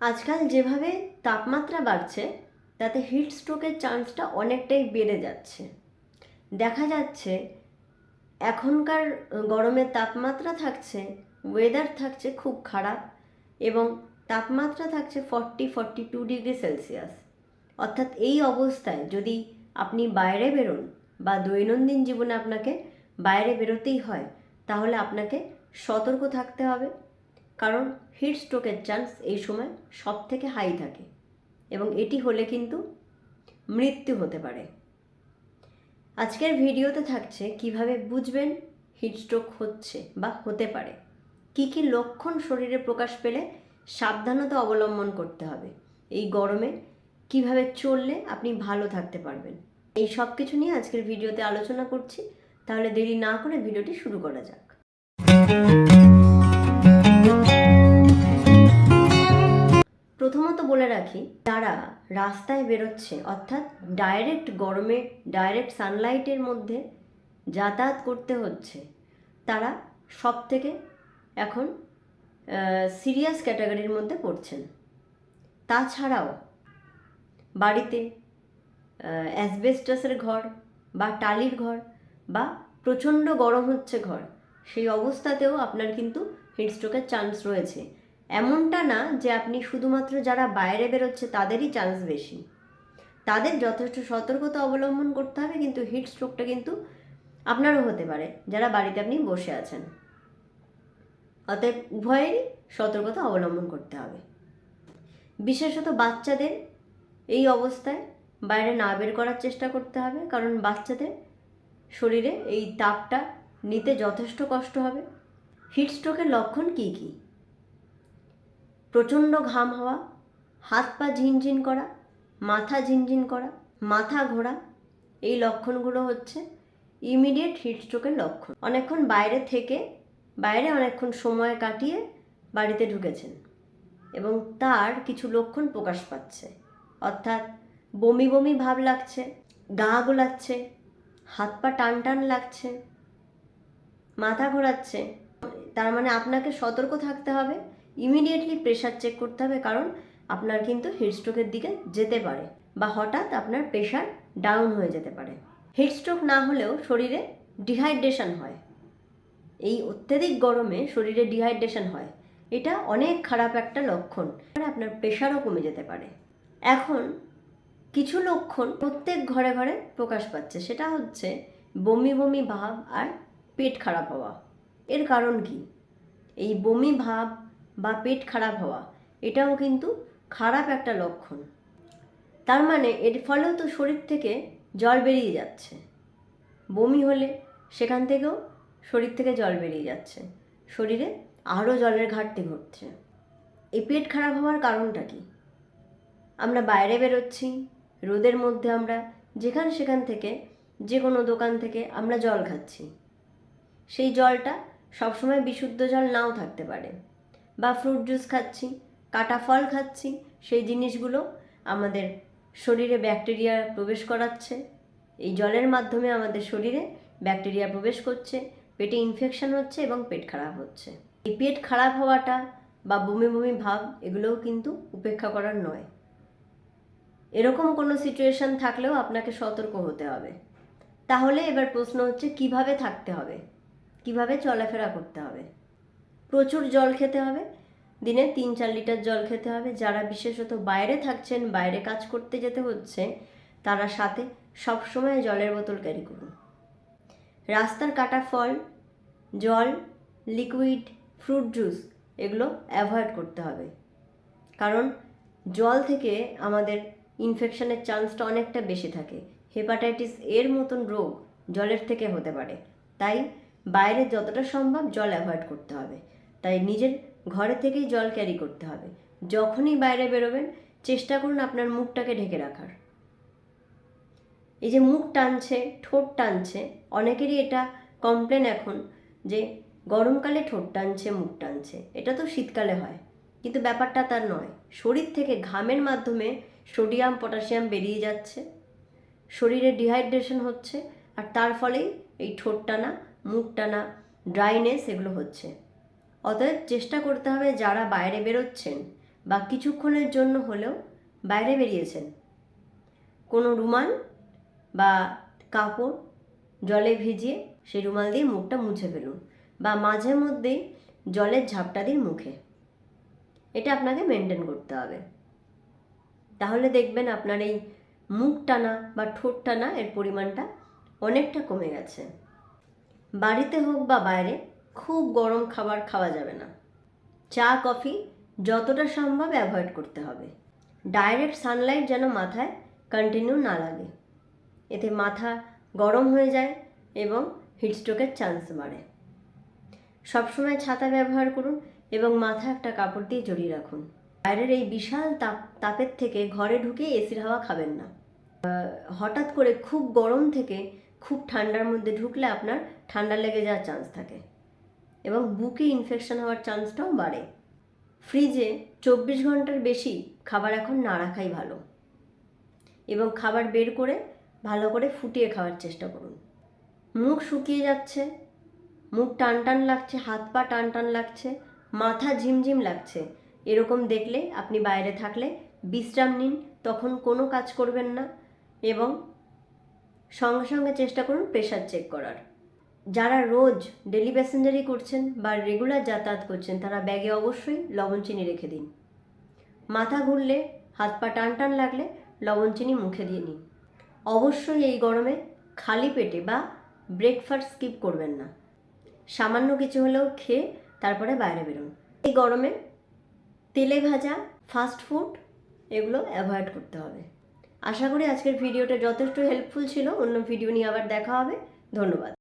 আজকাল যেভাবে তাপমাত্রা বাড়ছে, তাতে হিট স্ট্রোকের চান্সটা অনেকটাই বেড়ে যাচ্ছে। দেখা যাচ্ছে এখনকার গরমের তাপমাত্রা থাকছে ওয়েদার থাকছে খুব খারাপ এবং তাপমাত্রা থাকছে forty forty two degree Celsius অর্থাৎ এই অবস্থায় যদি আপনি বাইরে বেরোন বা দৈনন্দিন জীবনে আপনাকে বাইরে বেরোতেই হয়, তাহলে আপনাকে সতর্ক থাকতে হবে। কারণ হিট স্ট্রোকের চান্স এই সময় সব থেকে হাই থাকে এবং এটি হলে কিন্তু মৃত্যু হতে পারে। আজকের ভিডিওতে থাকছে কীভাবে বুঝবেন হিট স্ট্রোক হচ্ছে বা হতে পারে। কি কি লক্ষণ শরীরে প্রকাশ পেলে সাবধানতা অবলম্বন করতে হবে। এই গরমে কীভাবে চললে আপনি ভালো থাকতে পারবেন। এই সব কিছু নিয়ে আজকের ভিডিওতে আলোচনা করছি। তাহলে দেরি না করে ভিডিওটি শুরু করা যাক। প্রথমত বলে রাখি যারা রাস্তায় বেরোচ্ছে, অর্থাৎ ডাইরেক্ট গরমে ডাইরেক্ট সানলাইটের মধ্যে যাতায়াত করতে হচ্ছে। তারা সব থেকে এখন সিরিয়াস ক্যাটাগরির মধ্যে পড়ছেন। তাছাড়াও বাড়িতে অ্যাসবেস্টাসের ঘর বা টালির ঘর বা প্রচণ্ড গরম হচ্ছে ঘর, সেই অবস্থাতেও আপনার কিন্তু হিটস্ট্রোকের চান্স রয়েছে। এমনটা না যে আপনি শুধুমাত্র যারা বাইরে বেরোচ্ছে তাদেরই চান্স বেশি। তাদের যথেষ্ট সতর্কতা অবলম্বন করতে হবে, কিন্তু হিট স্ট্রোকটা কিন্তু আপনারও হতে পারে, যারা বাড়িতে আপনি বসে আছেন। অতএব উভয়েরই সতর্কতা অবলম্বন করতে হবে। বিশেষত বাচ্চাদের এই অবস্থায় বাইরে না বের করার চেষ্টা করতে হবে, কারণ বাচ্চাদের শরীরে এই তাপটা নিতে যথেষ্ট কষ্ট হবে। হিট স্ট্রোকের লক্ষণ কী কী? প্রচণ্ড ঘাম হওয়া, হাত পা ঝিনঝিন করা, মাথা ঝিনঝিন করা, মাথা ঘোরা, এই লক্ষণগুলো হচ্ছে ইমিডিয়েট হিট স্ট্রোকের লক্ষণ। অনেকক্ষণ বাইরে থেকে, বাইরে অনেকক্ষণ সময় কাটিয়ে বাড়িতে ঢুকেছেন এবং তার কিছু লক্ষণ প্রকাশ পাচ্ছে। অর্থাৎ বমি বমি ভাব লাগছে, গা গোলাচ্ছে, হাত পা টান টান লাগছে, মাথা ঘোরাচ্ছে। তার মানে আপনাকে সতর্ক থাকতে হবে ইমিডিয়েটলি প্রেশার চেক করতে হবে, কারণ আপনার কিন্তু হিটস্ট্রোকের দিকে যেতে পারে বা হঠাৎ আপনার প্রেশার ডাউন হয়ে যেতে পারে। হিটস্ট্রোক না হলেও শরীরে ডিহাইড্রেশন হয়। এই অত্যাধিক গরমে শরীরে ডিহাইড্রেশন হয়। এটা অনেক খারাপ একটা লক্ষণ। আপনার প্রেশারও কমে যেতে পারে। এখন কিছু লক্ষণ প্রত্যেক ঘরে ঘরে প্রকাশ পাচ্ছে। সেটা হচ্ছে বমি বমি ভাব আর পেট খারাপ হওয়া। এর কারণ কি? এই বমি ভাব বা পেট খারাপ হওয়া, এটাও কিন্তু খারাপ একটা লক্ষণ। তার মানে এর ফলেও তো শরীর থেকে জল বেরিয়ে যাচ্ছে। বমি হলে সেখান থেকেও শরীর থেকে জল বেরিয়ে যাচ্ছে। শরীরে আরও জলের ঘাটতি ঘটছে। এই পেট খারাপ হওয়ার কারণটা কি? আমরা বাইরে বেরোচ্ছি, রোদের মধ্যে আমরা যেখান সেখান থেকে, যে কোনো দোকান থেকে আমরা জল খাচ্ছি। সেই জলটা সবসময় বিশুদ্ধ জল নাও থাকতে পারে। বা ফ্রুট জুস খাচ্ছি, কাটা ফল খাচ্ছি, সেই জিনিসগুলো আমাদের শরীরে ব্যাকটেরিয়া প্রবেশ করাচ্ছে। এই জলের মাধ্যমে আমাদের শরীরে ব্যাকটেরিয়া প্রবেশ করছে, পেটে ইনফেকশন হচ্ছে এবং পেট খারাপ হচ্ছে। এই পেট খারাপ হওয়াটা বা বমি বমি ভাব এগুলোও কিন্তু উপেক্ষা করার নয়। এরকম কোনো সিচুয়েশন থাকলেও আপনাকে সতর্ক হতে হবে। তাহলে এবার প্রশ্ন হচ্ছে, কীভাবে থাকতে হবে? কীভাবে চলাফেরা করতে হবে? প্রচুর জল খেতে হবে। দিনে তিন চার লিটার জল খেতে হবে। যারা বিশেষত বাইরে থাকছেন, বাইরে কাজ করতে যেতে হচ্ছে, তারা সাথে সবসময় জলের বোতল ক্যারি করুন। রাস্তার কাটা ফল, জল, লিকুইড, ফ্রুট জুস এগুলো অ্যাভয়েড করতে হবে। কারণ জল থেকে আমাদের ইনফেকশনের চান্সটা অনেকটা বেশি থাকে। হেপাটাইটিস এর মতন রোগ জলের থেকে হতে পারে। তাই বাইরে যতটা সম্ভব জল অ্যাভয়েড করতে হবে। তাই নিজের ঘরে থেকেই জল ক্যারি করতে হবে। যখনই বাইরে বেরোবেন, চেষ্টা করুন আপনার মুখটাকে ঢেকে রাখার। এই যে মুখ টানছে, ঠোঁট টানছে, অনেকেরই এটা কমপ্লেন এখন যে গরমকালে ঠোঁট টানছে, মুখ টানছে। এটা তো শীতকালে হয়, কিন্তু ব্যাপারটা তার নয়। শরীর থেকে ঘামের মাধ্যমে সোডিয়াম, পটাশিয়াম বেরিয়ে যাচ্ছে। শরীরে ডিহাইড্রেশন হচ্ছে, আর তার ফলেই এই ঠোঁট টানা, মুখ টানা ড্রাইনেস এগুলো হচ্ছে। অতএব চেষ্টা করতে হবে যারা বাইরে বেরোচ্ছেন বা কিছুক্ষণের জন্য হলেও বাইরে বেরিয়েছেন। কোনো রুমাল বা কাপড় জলে ভিজিয়ে সেই রুমাল দিয়ে মুখটা মুছে ফেলুন বা মাঝে মধ্যেই জলের ঝাপটা দিন মুখে। এটা আপনাকে মেনটেন করতে হবে। তাহলে দেখবেন আপনার এই মুখ টানা বা ঠোঁট টানা এর পরিমাণটা অনেকটা কমে গেছে। বাড়িতে হোক বা বাইরে খুব গরম খাবার খাওয়া যাবে না। চা, কফি যতটা সম্ভব অ্যাভয়েড করতে হবে। ডাইরেক্ট সানলাইট যেন মাথায় কন্টিনিউ না লাগে। এতে মাথা গরম হয়ে যায় এবং হিটস্ট্রোকের চান্স বাড়ে। সবসময় ছাতা ব্যবহার করুন এবং মাথা একটা কাপড় দিয়ে জড়িয়ে রাখুন। বাইরের এই বিশাল তাপ, তাপের থেকে ঘরে ঢুকে এসির হাওয়া খাবেন না। হঠাৎ করে খুব গরম থেকে খুব ঠান্ডার মধ্যে ঢুকলে আপনার ঠান্ডা লেগে যাওয়ার চান্স থাকে। এবং বুকে ইনফেকশন হওয়ার চান্সটাও বাড়ে। ফ্রিজে চব্বিশ ঘণ্টার বেশি খাবার এখন না রাখাই ভালো। এবং খাবার বের করে ভালো করে ফুটিয়ে খাওয়ার চেষ্টা করুন। মুখ শুকিয়ে যাচ্ছে, মুখ টান টান লাগছে, হাত পা টান টান লাগছে, মাথা ঝিমঝিম লাগছে। এরকম দেখলে আপনি বাইরে থাকলে বিশ্রাম নিন, তখন কোনো কাজ করবেন না এবং সঙ্গে সঙ্গে চেষ্টা করুন প্রেশার চেক করার। যারা রোজ ডেলি প্যাসেঞ্জারি করছেন বা রেগুলার যাতায়াত করছেন, তারা ব্যাগে অবশ্যই লবণ চিনি রেখে দিন। মাথা ঘুরলে, হাত পা টান টান লাগলে লবণ চিনি মুখে দিয়ে নিন। অবশ্যই এই গরমে খালি পেটে বা ব্রেকফাস্ট স্কিপ করবেন না। সামান্য কিছু হলেও খেয়ে তারপরে বাইরে বেরোন। এই গরমে তেলে ভাজা ফাস্ট ফুড এগুলো অ্যাভয়েড করতে হবে। আশা করি আজকের ভিডিওটা যথেষ্ট হেল্পফুল ছিল। অন্য ভিডিও নিয়ে আবার দেখা হবে। ধন্যবাদ।